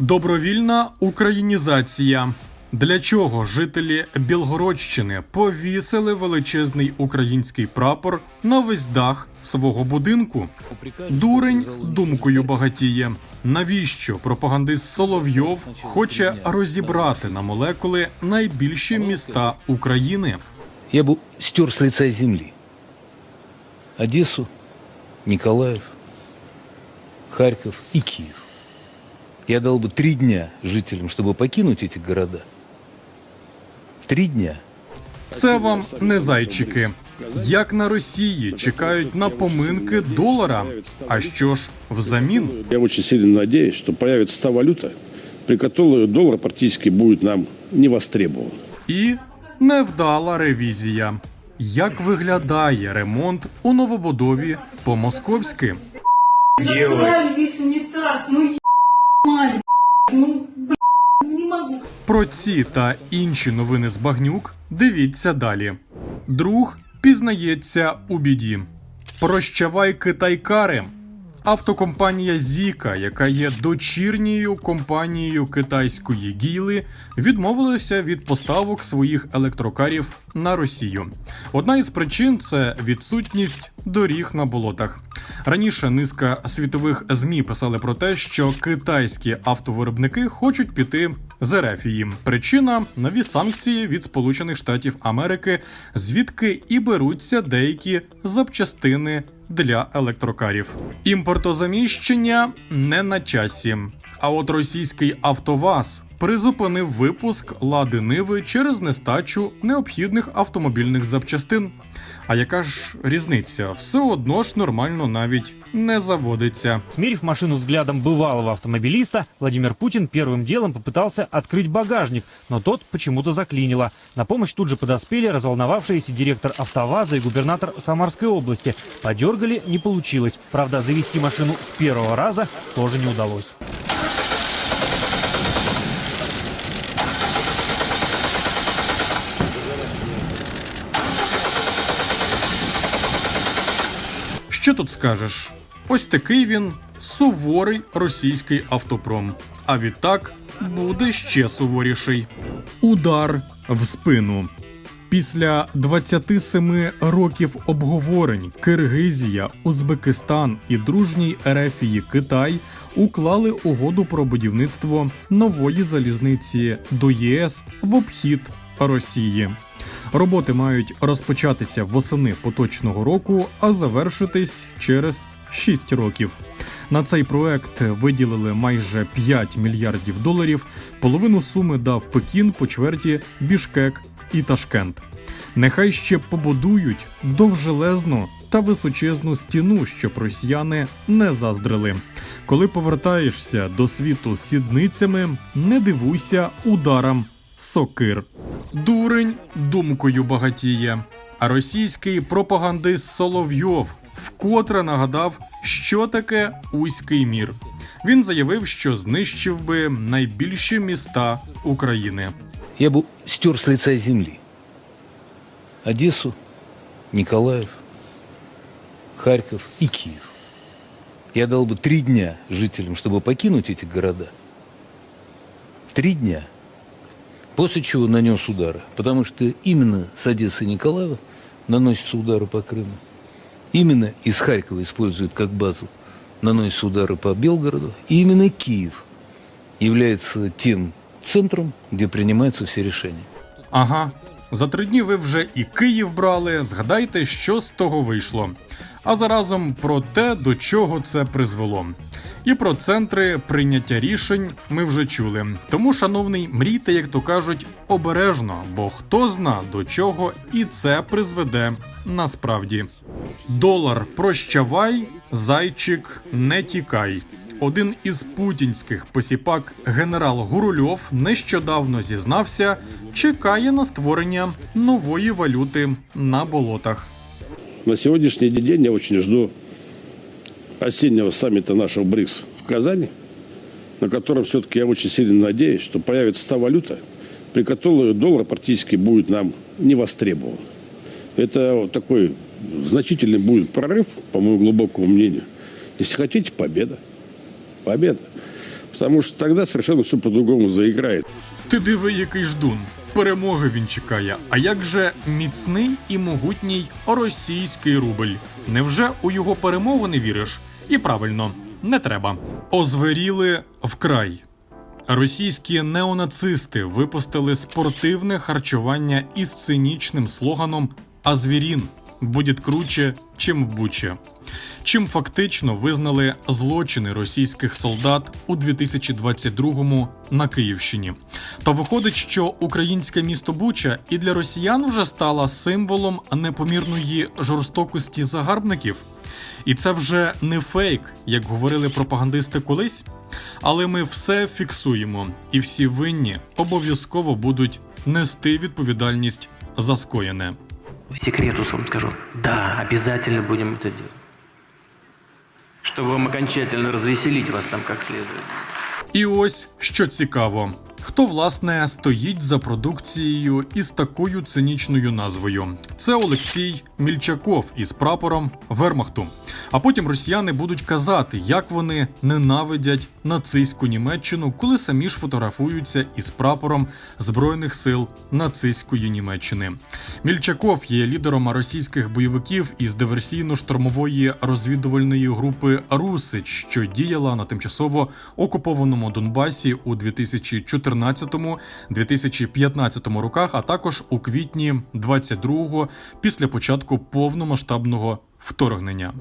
Добровільна українізація. Для чого жителі Білгородщини повісили величезний український прапор на весь дах свого будинку? Дурень думкою багатіє. Навіщо пропагандист Соловйов хоче розібрати на молекули найбільші міста України? Я бы стер с лица земли Одессу, Николаев, Харьков и Киев. Я дал бы три дня жителям, чтобы покинуть эти города. Три дня. Це вам не зайчики. Як на Росії чекають на поминки долара. А що ж взамін? Я очень сильно надеюсь, что появится та валюта, при которой доллар практически будет нам не востребован. І невдала ревізія. Як виглядає ремонт у новобудові по-московськи? Засрали весь Про ці та інші новини з багнюк дивіться далі. Друг пізнається у біді. Прощавай китайкари. Автокомпанія Зіка, яка є дочірньою компанією китайської гіли, відмовилася від поставок своїх електрокарів на Росію. Одна із причин це відсутність доріг на болотах. Раніше низка світових змі писали про те, що китайські автовиробники хочуть піти з Ерефії. Причина нові санкції від Сполучених Штатів Америки, звідки і беруться деякі запчастини для електрокарів. Імпортозаміщення не на часі. А от російський Автоваз призупинив випуск лади Ниви через нестачу необхідних автомобільних запчастин. А яка ж різниця? Все одно ж нормально навіть не заводиться. Смерив машину взглядом бывалого автомобилиста, Владимир Путин первым делом попытался открыть багажник, но тот почему-то заклинило. На помощь тут же подоспели разволновавшиеся директор АвтоВАЗа и губернатор Самарской области. Подергали, не получилось. Правда, завести машину с первого раза тоже не удалось. Що тут скажеш? Ось такий він суворий російський автопром. А відтак буде ще суворіший. Удар в спину. Після 27 років обговорень Киргизія, Узбекистан і дружній Ерефії Китай уклали угоду про будівництво нової залізниці до ЄС в обхід Росії. Роботи мають розпочатися восени поточного року, а завершитись через 6 років. На цей проект виділили майже 5 мільярдів доларів. Половину суми дав Пекін, по чверті Бішкек і Ташкент. Нехай ще побудують довжелезну та височезну стіну, щоб росіяни не заздрили. Коли повертаєшся до світу сідницями, не дивуйся ударам сокир. Дурень думкою багатіє. А російський пропагандист Соловйов вкотре нагадав, що таке Уський мір. Він заявив, що знищив би найбільші міста України. Я бы стер с лица земли Одессу, Николаев, Харьков и Киев. Я дал бы три дня жителям, чтобы покинуть эти города. Три дня. После чего нанес удары. Потому что именно с Одессы и Николаева наносятся удары по Крыму. Именно из Харькова используют как базу, наносятся удары по Белгороду. И именно Киев является тем центром, где принимаются все решения. Ага, за три дні ви вже і Київ брали. Згадайте, що з того вийшло. А заразом про те, до чого це призвело. І про центри прийняття рішень ми вже чули. Тому, шановний, мрійте, як то кажуть, обережно, бо хто зна до чого і це призведе насправді. Долар прощавай, зайчик не тікай. Один із путінських посіпак генерал Гурульов нещодавно зізнався, чекає на створення нової валюти на болотах. На сегодняшний день я очень жду осеннего саммита нашего БРИКС в Казани, на котором все-таки я очень сильно надеюсь, что появится та валюта, при которой доллар практически будет нам не востребован. Это вот такой значительный будет прорыв, по моему глубокому мнению. Если хотите, победа. Победа. Потому что тогда совершенно все по-другому заиграет. Ти диви, який ждун. Перемоги він чекає. А як же міцний і могутній російський рубль? Невже у його перемогу не віриш? І правильно, не треба. Озверіли вкрай. Російські неонацисти випустили спортивне харчування із цинічним слоганом «Азвірін буде круче, чим в Бучі», чим фактично визнали злочини російських солдат у 2022-му на Київщині. Та виходить, що українське місто Буча і для росіян вже стала символом непомірної жорстокості загарбників. І це вже не фейк, як говорили пропагандисти колись. Але ми все фіксуємо, і всі винні обов'язково будуть нести відповідальність за скоєне. Секрету вам скажу. Да, обязательно будем это делать. Чтобы вам окончательно развеселить вас там как следует. І ось що цікаво. Хто власне стоїть за продукцією із такою цинічною назвою? Це Олексій Мільчаков із прапором Вермахту. А потім росіяни будуть казати, як вони ненавидять нацистську Німеччину, коли самі ж фотографуються із прапором Збройних сил нацистської Німеччини. Мільчаков є лідером російських бойовиків із диверсійно-штурмової розвідувальної групи Русич, що діяла на тимчасово окупованому Донбасі у 2014-2015 роках, а також у квітні 22-го після початку повномасштабного вторгнення.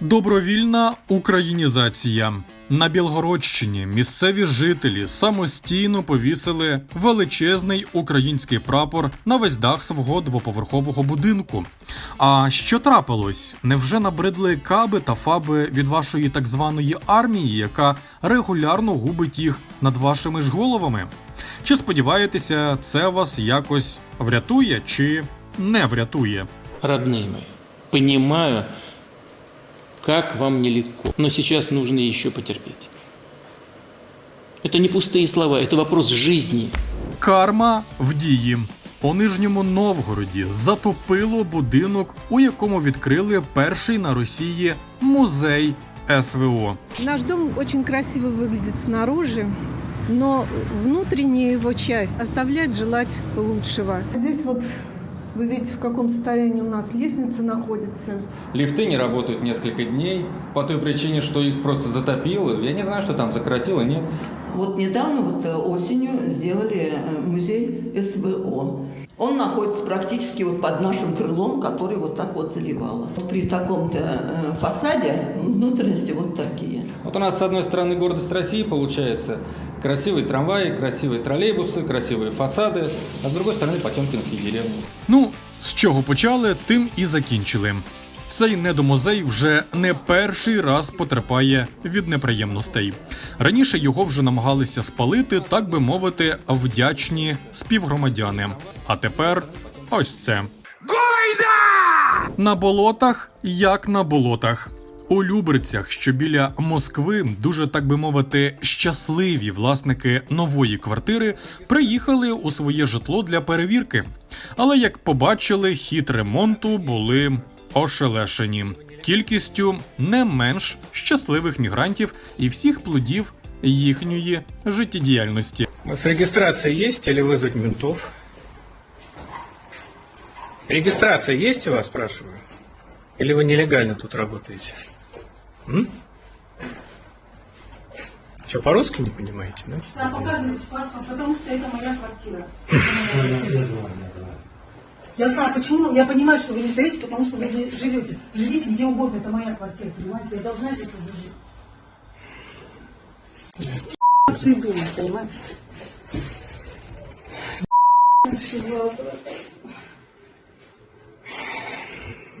Добровільна українізація на Білгородщині місцеві жителі самостійно повісили величезний український прапор на весь дах свого двоповерхового будинку. А що трапилось? Невже набридли каби та фаби від вашої так званої армії, яка регулярно губить їх над вашими ж головами? Чи сподіваєтеся, це вас якось врятує чи не врятує? Родные мои, понимаю, как вам нелегко, но сейчас нужно еще потерпеть. Это не пустые слова, это вопрос жизни. Карма в дії. У Нижньому Новгороді затопило будинок, у якому відкрили перший на Росії музей СВО. Наш дом очень красиво выглядит снаружи, но внутренняя его часть оставляет желать лучшего. Здесь вот вы видите, в каком состоянии у нас лестница находится. Лифты не работают несколько дней по той причине, что их просто затопило. Я не знаю, что там закоротило, нет. Вот недавно, вот э, осенью, сделали э, музей СВО. Он находится практически вот под нашим крылом, который вот так вот заливало. При таком-то э, фасаде внутренности вот такие. Вот у нас с одной стороны гордость России получается. Красивые трамваи, красивые троллейбусы, красивые фасады, а с другой стороны Потемкинские деревни. Ну, з чого почали, тим і закінчили. Цей недомузей вже не перший раз потерпає від неприємностей. Раніше його вже намагалися спалити, так би мовити, вдячні співгромадяни. А тепер ось це. На болотах, як на болотах. У Люберцях, що біля Москви, дуже так би мовити, щасливі власники нової квартири приїхали у своє житло для перевірки. Але як побачили, хід ремонту були ошелешені кількістю не менш щасливих мігрантів і всіх плодів їхньої життєдіяльності. У вас регистрация есть или ментов? Регистрация есть у вас, спрашиваю? Или вы нелегально тут работаете? М? Что, по-русски не понимаете, да? Да, показывайте паспорт, потому что это моя квартира. Я знаю почему, я понимаю, что вы не сдаете, потому что вы здесь живете. Живите где угодно, это моя квартира, понимаете? Я должна здесь уже жить. Придумал, понимаете?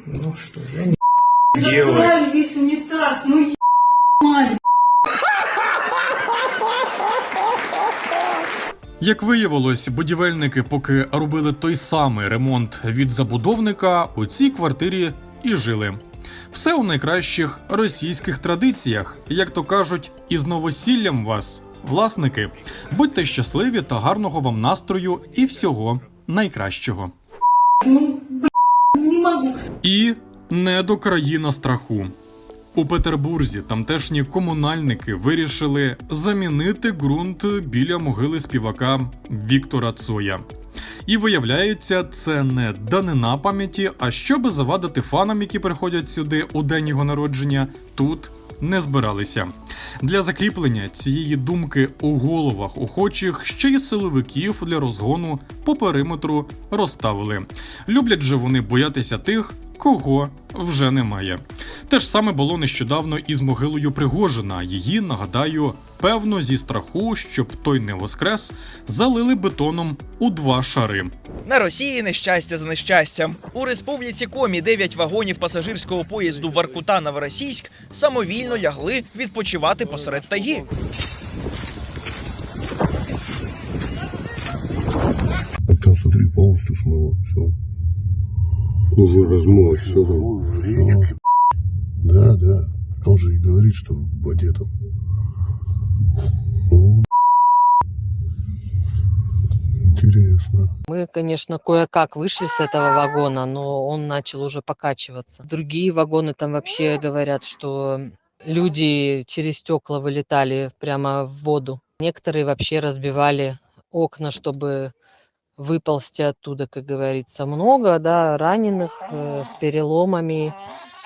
Ну что, я не Засрали весь унитаз, ну е- мать. Як виявилось, будівельники, поки робили той самий ремонт від забудовника, у цій квартирі і жили. Все у найкращих російських традиціях, як то кажуть, із новосіллям вас, власники. Будьте щасливі та гарного вам настрою і всього найкращого. Ну, блин, не могу. І не до країна страху. У Петербурзі тамтешні комунальники вирішили замінити ґрунт біля могили співака Віктора Цоя. І виявляється, це не данина пам'яті, а щоби завадити фанам, які приходять сюди у день його народження, тут не збиралися. Для закріплення цієї думки у головах охочих ще й силовиків для розгону по периметру розставили. Люблять же вони боятися тих, кого вже немає. Те ж саме було нещодавно із могилою Пригожина. Її, нагадаю, певно, зі страху, щоб той не воскрес, залили бетоном у два шари. На Росії нещастя за нещастям. У республіці Комі 9 вагонів пасажирського поїзду Воркута Новоросійськ самовільно лягли відпочивати посеред тайги. Там, смотри, полностью смыло. Все. Уже размыло. Все там. Да, да. Он же и говорит, что в воде там. Интересно. Мы, конечно, кое-как вышли с этого вагона, но он начал уже покачиваться. Другие вагоны там вообще говорят, что люди через стекла вылетали прямо в воду. Некоторые вообще разбивали окна, чтобы выползти оттуда, как говорится. Много, да, раненых э, с переломами,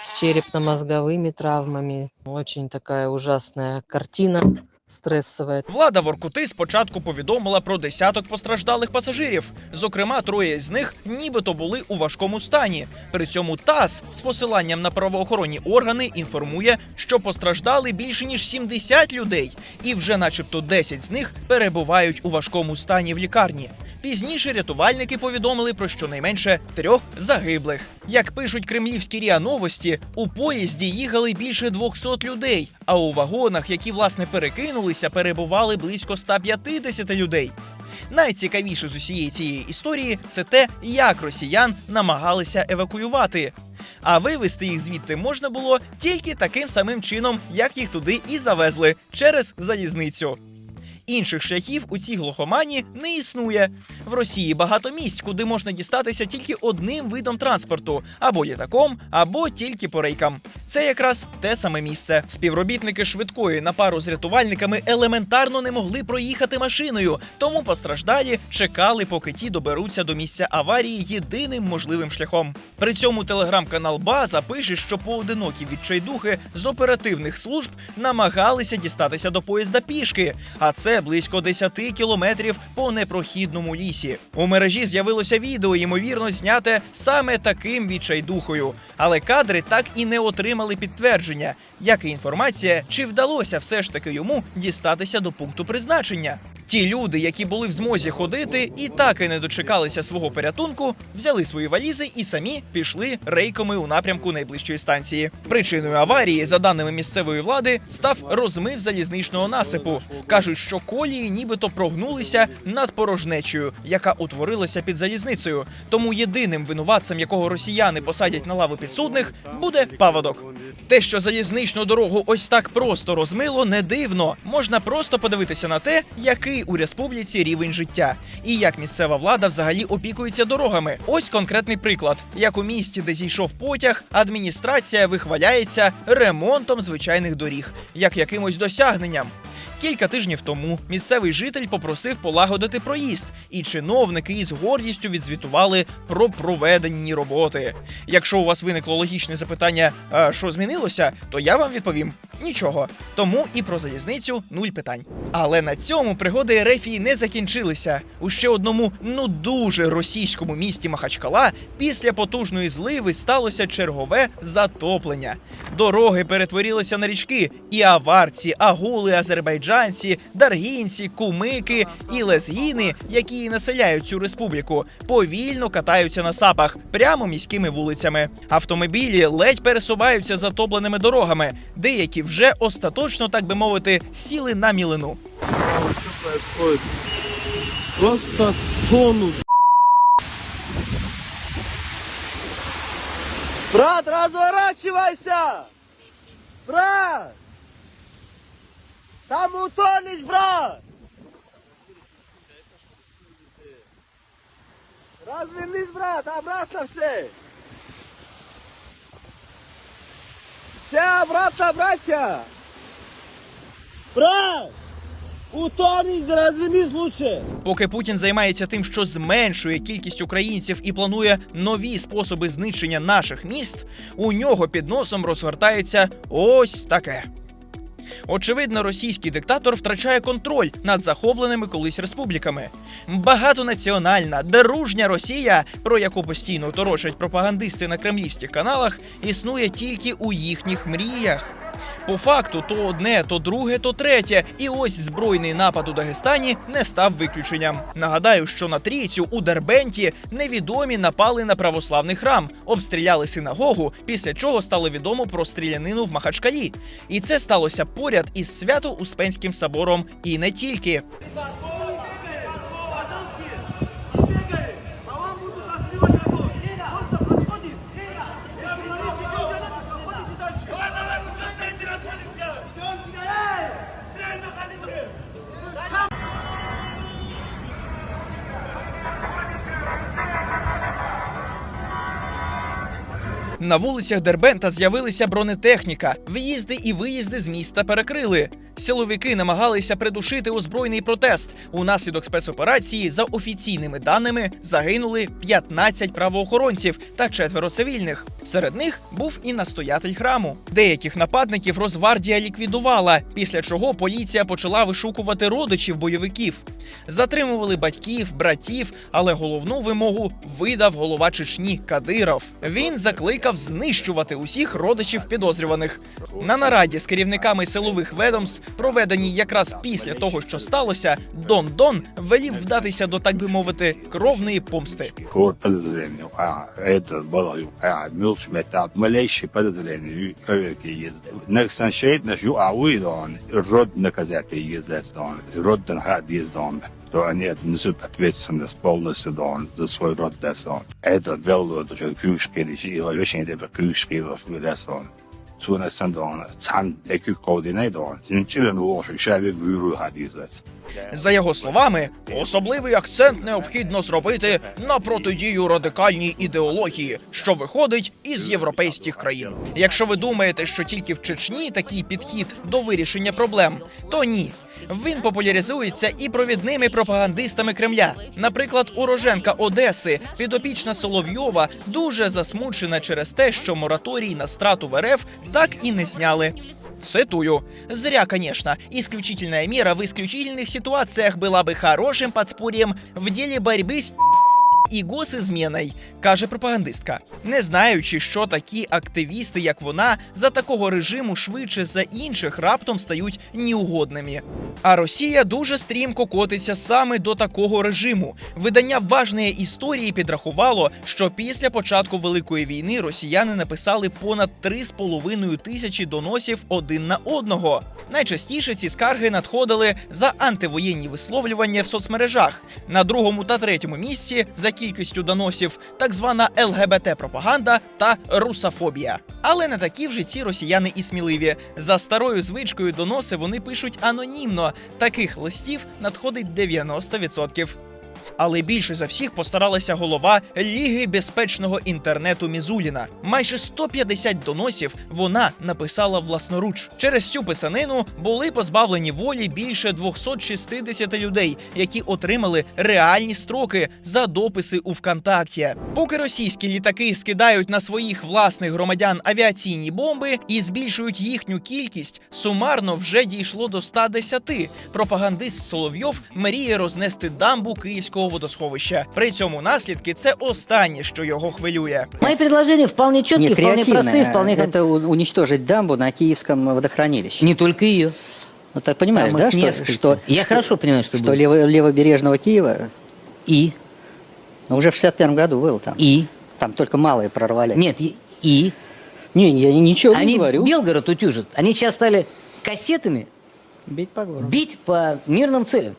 с черепно-мозговыми травмами. Очень такая ужасная картина стрессовая. Влада Воркути спочатку повідомила про десяток постраждалих пасажирів. Зокрема, троє з них нібито були у важкому стані. При цьому ТАСС з посиланням на правоохоронні органи інформує, що постраждали більше ніж 70 людей, і вже, начебто, 10 з них перебувають у важкому стані в лікарні. Пізніше рятувальники повідомили про щонайменше трьох загиблих. Як пишуть кремлівські ріа новості, у поїзді їхали більше 200 людей, а у вагонах, які власне перекинулися, перебували близько 150 людей. Найцікавіше з усієї цієї історії це те, як росіян намагалися евакуювати. А вивезти їх звідти можна було тільки таким самим чином, як їх туди і завезли через залізницю. Інших шляхів у цій глухомані не існує. В Росії багато місць, куди можна дістатися тільки одним видом транспорту або літаком, або тільки по рейкам. Це якраз те саме місце. Співробітники швидкої на пару з рятувальниками елементарно не могли проїхати машиною, тому постраждалі чекали, поки ті доберуться до місця аварії єдиним можливим шляхом. При цьому телеграм-канал База пише, що поодинокі відчайдухи з оперативних служб намагалися дістатися до поїзда пішки, а це близько 10 кілометрів по непрохідному лісі. У мережі з'явилося відео, ймовірно, зняте саме таким відчайдухою. Але кадри так і не отримали підтвердження, як і інформація, чи вдалося все ж таки йому дістатися до пункту призначення. Ті люди, які були в змозі ходити і так і не дочекалися свого порятунку, взяли свої валізи і самі пішли рейками у напрямку найближчої станції. Причиною аварії, за даними місцевої влади, став розмив залізничного насипу. кажуть, що колії нібито прогнулися над порожнечею, яка утворилася під залізницею. Тому єдиним винуватцем, якого росіяни посадять на лаву підсудних, буде паводок. Те, що залізничну дорогу ось так просто розмило, не дивно. Можна просто подивитися на те, який у республіці рівень життя, і як місцева влада взагалі опікується дорогами. Ось конкретний приклад: як у місті, де зійшов потяг, адміністрація вихваляється ремонтом звичайних доріг, як якимось досягненням. Кілька тижнів тому місцевий житель попросив полагодити проїзд, і чиновники із гордістю відзвітували про проведені роботи. Якщо у вас виникло логічне запитання, а що змінилося, то я вам відповім нічого. Тому і про залізницю нуль питань. Але на цьому пригоди Ерефії не закінчилися. У ще одному ну дуже російському місті Махачкала після потужної зливи сталося чергове затоплення. Дороги перетворилися на річки, і аварці, агули, азербайджанці, даргінці, кумики і лезгіни, які населяють цю республіку, повільно катаються на сапах прямо міськими вулицями. Автомобілі ледь пересуваються затопленими дорогами, деякі вже остаточно, так би мовити, сіли на мілину. Просто тонут. Брат, разворачивайся! Брат! Там утонешь, брат! Развернись, брат, обратно все! Все, браття, браття! Брат! Утомись, розвернись лучше! Поки Путін займається тим, що зменшує кількість українців і планує нові способи знищення наших міст, у нього під носом розгортається ось таке. Очевидно, російський диктатор втрачає контроль над захопленими колись республіками. Багатонаціональна, дружня Росія, про яку постійно торочать пропагандисти на кремлівських каналах, існує тільки у їхніх мріях. По факту, то одне, то друге, то третє. І ось збройний напад у Дагестані не став виключенням. Нагадаю, що на трійцю у Дербенті невідомі напали на православний храм, обстріляли синагогу, після чого стало відомо про стрілянину в Махачкалі. І це сталося поряд із Свято-Успенським собором і не тільки. На вулицях Дербента з'явилися бронетехніка. В'їзди і виїзди з міста перекрили. Силовики намагалися придушити озброєний протест. Унаслідок спецоперації, за офіційними даними, загинули 15 правоохоронців та четверо цивільних. Серед них був і настоятель храму. Деяких нападників Росгвардія ліквідувала, після чого поліція почала вишукувати родичів бойовиків. Затримували батьків, братів, але головну вимогу видав голова Чечні Кадиров. Він закликав знищувати усіх родичів підозрюваних. На нараді з керівниками силових ведомств, проведеній якраз після того, що сталося, Дон Дон велів вдатися до, так би мовити, кровної помсти. Вот подозрение. А, это было, а, милш метап, малейшее подозрение, проверки есть. На саншейт наш ю ауидон, род наказать есть род дангад он, то они несут ответственность полностью дон за свой род десон. Это вело, это же крюшпили, и очень это крюшпили в десон. Суна сандон, цан экю координатор, ничего лошадь, человек выру хадизец. За його словами, особливий акцент необхідно зробити на протидію радикальній ідеології, що виходить із європейських країн. Якщо ви думаєте, що тільки в Чечні такий підхід до вирішення проблем, то ні. Він популяризується і провідними пропагандистами Кремля. Наприклад, уроженка Одеси, підопічна Соловйова, дуже засмучена через те, що мораторій на страту в РФ так і не зняли. Цитую. Зря, конечно. Исключительная мера в исключительных ситуациях была бы хорошим подспорьем в деле борьбы с і госізміною, каже пропагандистка, не знаючи, що такі активісти, як вона, за такого режиму швидше за інших раптом стають неугодними. А Росія дуже стрімко котиться саме до такого режиму. Видання важної історії підрахувало, що після початку великої війни росіяни написали понад 3,5 тисячі доносів один на одного. Найчастіше ці скарги надходили за антивоєнні висловлювання в соцмережах. На другому та третьому місці за кількістю доносів так звана ЛГБТ-пропаганда та русофобія. Але не такі вже ці росіяни і сміливі. За старою звичкою доноси вони пишуть анонімно. Таких листів надходить 90%. Але більше за всіх постаралася голова Ліги безпечного інтернету Мізуліна. Майже 150 доносів вона написала власноруч. Через цю писанину були позбавлені волі більше 260 людей, які отримали реальні строки за дописи у ВКонтакті. Поки російські літаки скидають на своїх власних громадян авіаційні бомби і збільшують їхню кількість, сумарно вже дійшло до 110. Пропагандист Соловйов мріє рознести дамбу київського водосховища. При цьому наслідки це останнє, що його хвилює. Мои предложения вполне четкие, Не вполне креативное, простые, вполне... это у- уничтожить дамбу на Киевском водохранилище. Не только ее. Ну, ты понимаешь, Там да, их что, несколько. что, Я что- хорошо понимаю, что что будет. лево- левобережного Киева И? ну, уже в 61 году был там. И? Там только малые прорвали. Нет, и? и? Не, я ничего Они не говорю. Белгород утюжат. Они сейчас стали кассетами Бить по городу. бить по мирным целям.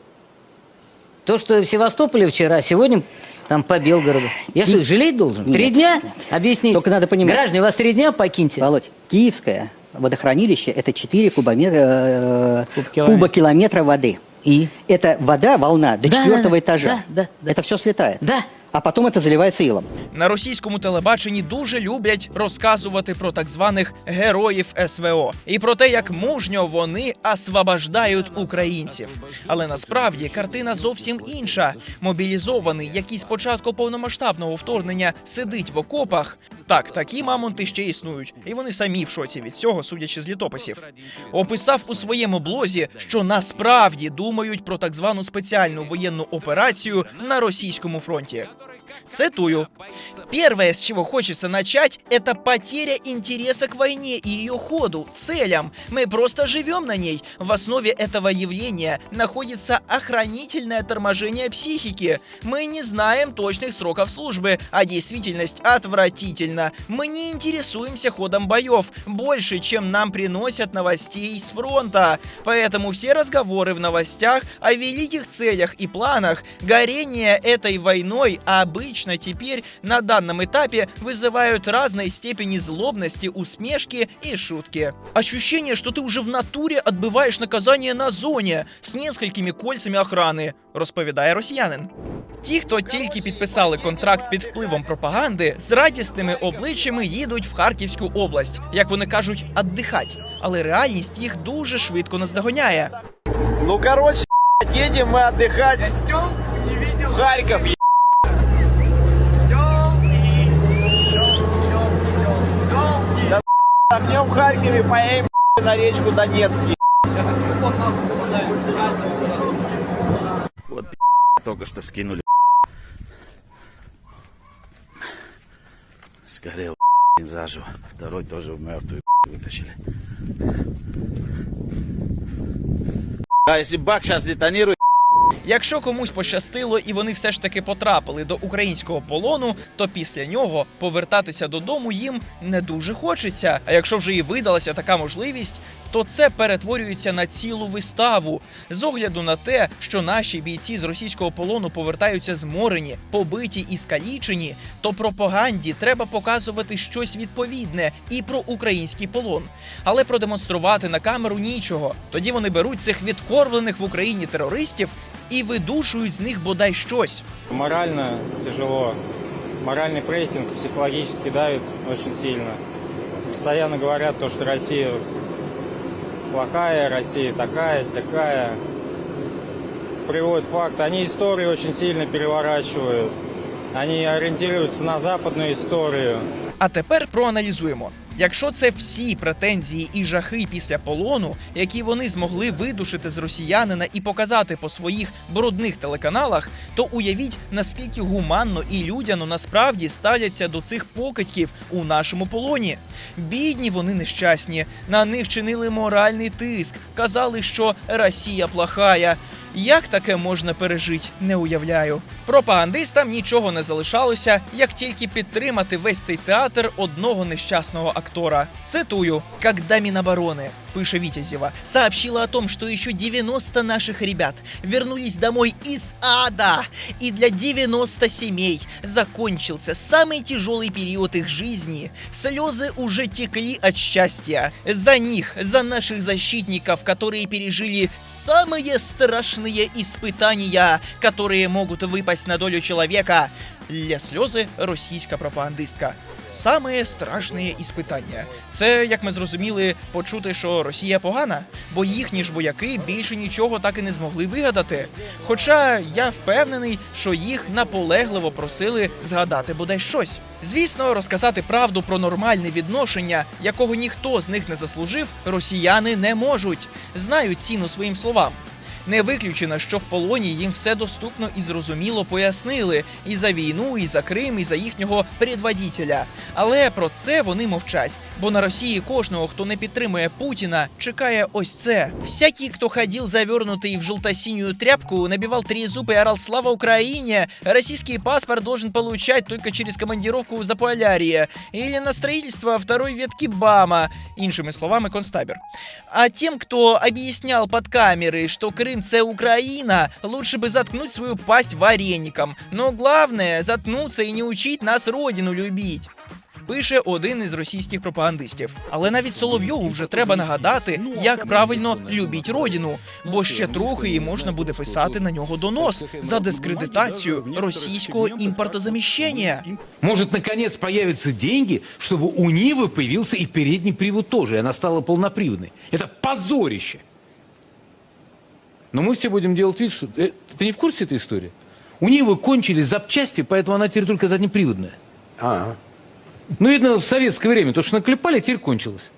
То, что в Севастополе вчера, сегодня там по Белгороду. Я что, их жалеть должен? Нет, три дня? нет. Объясните. Только надо понимать. Граждане, у вас три дня, покиньте. Володь, Киевское водохранилище это 4 кубометра, э, Кубокилометра. кубокилометра воды. И? Это вода, волна до Да, четвертого да, этажа. да, да, да. Это все слетает. Да. а потом это заливается илом. На російському телебаченні дуже люблять розказувати про так званих героїв СВО і про те, як мужньо вони освобождають українців. Але насправді картина зовсім інша. Мобілізований, який з початку повномасштабного вторгнення сидить в окопах. Так, такі мамонти ще існують, і вони самі в шоці від цього, судячи з літописів. Описав у своєму блозі, що насправді думають про так звану спеціальну воєнну операцію на російському фронті. Цитую. Первое, с чего хочется начать, это потеря интереса к войне и ее ходу, целям. Мы просто живем на ней. В основе этого явления находится охранительное торможение психики. Мы не знаем точных сроков службы, а действительность отвратительна. Мы не интересуемся ходом боев больше, чем нам приносят новостей с фронта. Поэтому все разговоры в новостях о великих целях и планах горения этой войной обычно теперь на данном этапе вызывают разной степени злобности, усмешки и шутки. Ощущение, что ты уже в натуре отбываешь наказание на зоне з несколькими кольцями охрани, розповідає росіянин. Ті, хто тільки підписали контракт під впливом пропаганди, з радісними обличчями їдуть в Харківську область, як вони кажуть, «отдихать». Але реальність їх дуже швидко наздоганяє. Ну, короче, едем мы отдыхать в Харьков. Харькове, поедем на речку Донецкий. Вот только что скинули. Сгорел заживо. Второй тоже в мертвую вытащили. А если бак сейчас детонирует, Якщо комусь пощастило і вони все ж таки потрапили до українського полону, то після нього повертатися додому їм не дуже хочеться. А якщо вже і видалася така можливість, то це перетворюється на цілу виставу з огляду на те, що наші бійці з російського полону повертаються зморені, побиті і скалічені, то пропаганді треба показувати щось відповідне і про український полон. Але продемонструвати на камеру нічого. Тоді вони беруть цих відкормлених в Україні терористів і видушують з них бодай щось. Морально тяжело. Моральный прессинг психологически давит очень сильно. Постоянно говорят то, что Россия плохая, Россия такая, сякая. Приводят факты. Они историю очень сильно переворачивают. Они ориентируются на западную историю. А тепер проаналізуємо. Якщо це всі претензії і жахи після полону, які вони змогли видушити з росіянина і показати по своїх брудних телеканалах, то уявіть, наскільки гуманно і людяно насправді ставляться до цих покидьків у нашому полоні. Бідні вони нещасні, на них чинили моральний тиск, казали, що Росія плохая. Як таке можна пережити, не уявляю. Пропагандистам нічого не залишалося, як тільки підтримати весь цей театр одного нещасного актора. Цитую: «Когда Минобороны, пише Витязева, сообщила о том, что еще 90 наших ребят вернулись домой из ада, и для 90 семей закончился самый тяжелый период их жизни. Слезы уже текли от счастья. За них, за наших защитников, которые пережили самые страшные испытания, которые могут выпасть на долю человека. Лє сльози російська пропагандистка. Саме страшне іспитання. Це, як ми зрозуміли, почути, що Росія погана, бо їхні ж вояки більше нічого так і не змогли вигадати. Хоча я впевнений, що їх наполегливо просили згадати бодай щось. Звісно, розказати правду про нормальне відношення, якого ніхто з них не заслужив, росіяни не можуть. Знають ціну своїм словам. Не виключено, що в полоні їм все доступно і зрозуміло пояснили і за війну, і за Крим, і за їхнього предводителя. Але про це вони мовчать. Бо на Росії кожного, хто не підтримує Путіна, чекає ось це. Всякий, хто ходив завернутий в желто-синюю тряпку, набивал три зуба и орал «Слава Украине!», российский паспорт должен получать только через командировку в Заполярье или на строительство второй ветки БАМа, іншими словами, концтабір. А тем, кто объяснял под камерой, что Крым це Украина, лучше бы заткнуть свою пасть вареником. Но главное, заткнуться и не учить нас родину любить. пише один із російських пропагандистів. Але навіть Соловйову вже треба нагадати, як правильно любіть родину, бо ще трохи і можна буде писати на нього донос за дискредитацію російського імпортозаміщення. Может, наконец появятся деньги, чтобы у Нивы появился и передний привод тоже, и она стала полноприводной. Это позорище. Но мы все будем делать вид, что... Э, Ты не в курсе этой истории? У Нивы кончились запчасти, поэтому она теперь только заднеприводная. А, Ну, видно, в советское время то, что наклепали, теперь кончилось.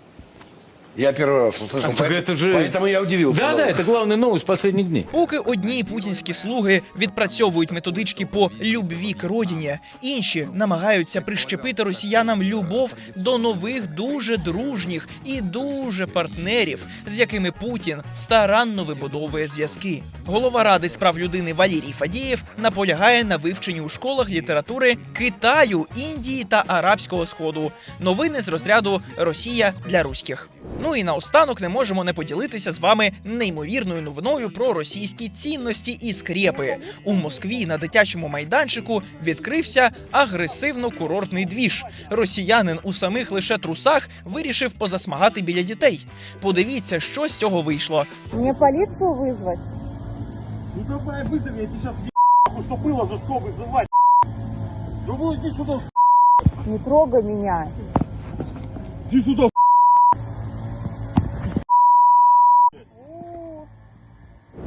я первый раз услышал. А, так это же- Поэтому я удивился. Да, да, это главная новость последних дней. Поки одні путінські слуги відпрацьовують методички по любві к родині, інші намагаються прищепити росіянам любов до нових дуже дружніх і дуже партнерів, з якими Путін старанно вибудовує зв'язки. Голова ради з прав людини Валерій Фадієв наполягає на вивченні у школах літератури Китаю, Індії та Арабського Сходу. Новини з розряду Росія для руських. Ну і наостанок не можемо не поділитися з вами неймовірною новиною про російські цінності і скрепи. У Москві на дитячому майданчику відкрився агресивно-курортний двіж. Росіянин у самих лише трусах вирішив позасмагати біля дітей. Подивіться, що з цього вийшло. Мне полицию вызвать? Ну давай вызови, я тебе сейчас что было, за что вызывать. Ну иди сюда, Не трогай меня. иди сюда,